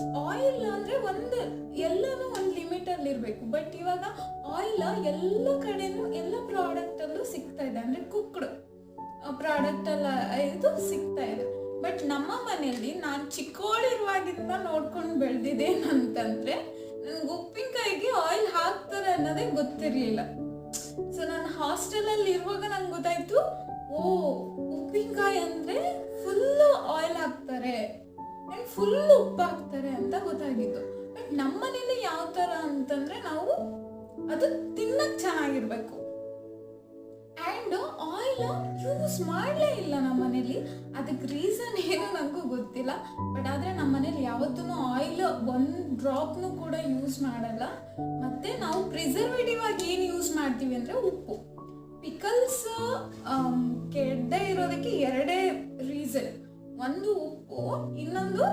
Oil ಅಂದ್ರೆ ಒಂದು, ಎಲ್ಲಾನು ಒಂದು ಲಿಮಿಟ್ ಅಲ್ಲಿ ಇರಬೇಕು. ಬಟ್ ಇವಾಗ ಆಯಿಲ್ ಎಲ್ಲ ಕಡೆನೂ, ಎಲ್ಲ ಪ್ರಾಡಕ್ಟ್ ಅಲ್ಲೂ ಸಿಗ್ತಾ ಇದೆ. ಅಂದ್ರೆ ಕುಕ್ಡ್ ಪ್ರಾಡಕ್ಟ್ ಎಲ್ಲ ಇದು ಸಿಗ್ತಾ ಇದೆ. ಬಟ್ ನಮ್ಮ ಮನೆಯಲ್ಲಿ ನಾನು ಚಿಕ್ಕವಳಿರುವಾಗಿಂದ ನೋಡ್ಕೊಂಡು ಬೆಳೆದಿದ್ದೇನಂತಂದ್ರೆ ನನ್ಗೆ ಉಪ್ಪಿನಕಾಯಿಗೆ ಆಯಿಲ್ ಹಾಕ್ತಾರೆ ಅನ್ನೋದೇ ಗೊತ್ತಿರಲಿಲ್ಲ. ಸೊ ನಾನು ಹಾಸ್ಟೆಲಲ್ಲಿ ಇರುವಾಗ ನಂಗೆ ಗೊತ್ತಾಯ್ತು ಫುಲ್ ಉಪ್ಪಾಕ್ತಾರೆ ಅಂತ ಗೊತ್ತಾಗಿತ್ತು ಬಟ್ ನಮ್ಮ ಮನೇಲಿ ಯಾವ ತರ ಅಂತಂದ್ರೆ ನಾವು ಅದು ತಿನ್ನಕ್ ಚೆನ್ನಾಗಿರ್ಬೇಕು. ಆ್ಯಂಡ್ ಆಯಿಲ್ ಯೂಸ್ ಮಾಡಲೇ ಇಲ್ಲ ನಮ್ಮ ಮನೇಲಿ. ಅದಕ್ಕೆ ರೀಸನ್ ಏನು ನನಗೂ ಗೊತ್ತಿಲ್ಲ. ಬಟ್ ಆದರೆ ನಮ್ಮ ಮನೇಲಿ ಯಾವತ್ತೂ ಆಯಿಲ್ ಒಂದು ಡ್ರಾಪ್ನು ಕೂಡ ಯೂಸ್ ಮಾಡಲ್ಲ. ಮತ್ತು ನಾವು ಪ್ರಿಸರ್ವೇಟಿವ್ ಆಗಿ ಏನು ಯೂಸ್ ಮಾಡ್ತೀವಿ ಅಂದರೆ ಉಪ್ಪು. ಪಿಕಲ್ಸ್ ಕೆಡದೆ ಇರೋದಕ್ಕೆ ಎರಡೇ ರೀಸನ್ ಒಂದು ಉಪ್ಪು, ಇನ್ನೊಂದು